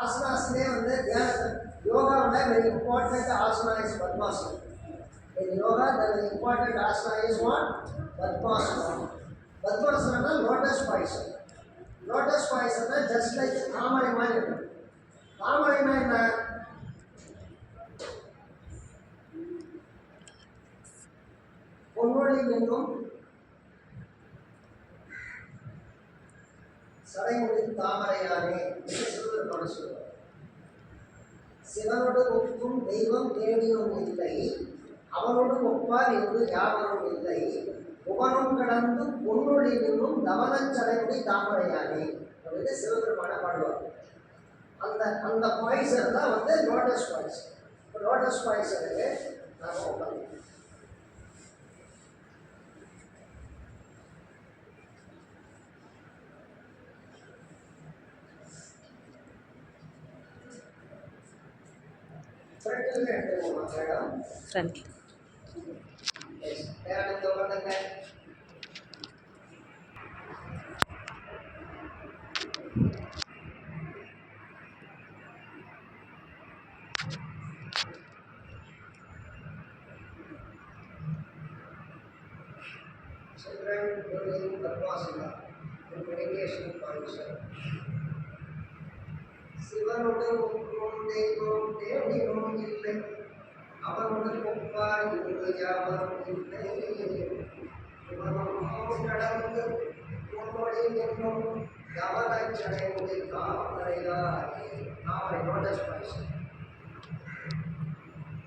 ஆசனாஸ்னே வந்து யோகாவில் very important asana is padmasanam in yoga the very important asana is what padmasanam பத்மாசனம்னா lotus position lotus பாய்சன்னா just like தாமரை மாதிரி இருக்கும் தாமரைனா என்ன பொன்னொழி என்றும் சடைமுடி தாமரையானே என்று சிறுவருமான சொல்வார். சிவனோடு ஒப்பும் தெய்வம் தேடியும் இல்லை அவனோடு ஒப்பார் என்று யாவரும் இல்லை. புவனம் கடந்து பொன்னொழி நின்றும் தவனச்சடைமுடி தாமரையானே அப்படின்னு சிவபெருமான பாடுவார். அந்த அந்த பாய்சர் தான் வந்து லோட்டஸ் பாய்சன் லோட்டஸ் பாய்சருக்கு நாம் உட்காந்து front Children, Buddhism, Tapasana, and meditation for yourself. ஒன்றும் தெய்வம் தேடினும் இல்லை அவனோடு ஒப்பார் இன்று யாவரும் இல்லை கடந்து உன்னோடு என்னும் கவனச் சடைமுடி தாமரையாரே நோட்டஸ் பாய்ஸ்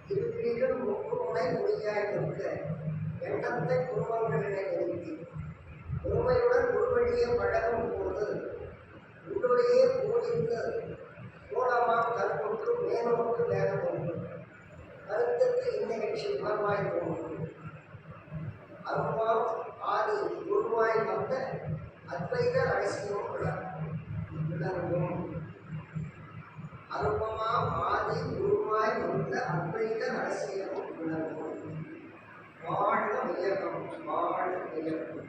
இருப்பீர்கள் ஒப்புமை மொழியாய் நிற்க எண்ணத்தை குருவங்களிடம் நிறுத்தி உண்மையுடன் உருவழியே பழகும் போது கோலமாம் கருப்பொன்று மேலோக்கு நேரம் ஒன்று கருத்துக்கு இந்நிகழ்ச்சி உணர்வாய் தோன்றும் அருமாம் ஆதி குருவாய் வந்த அத்வைத ரகசியம் விளங்கும் அருமமாம் ஆதி குருவாய் வந்த அத்வைத ரகசியமும் விளங்கும் வாழ்க உயர்கம் வாழ்க உயர்கம்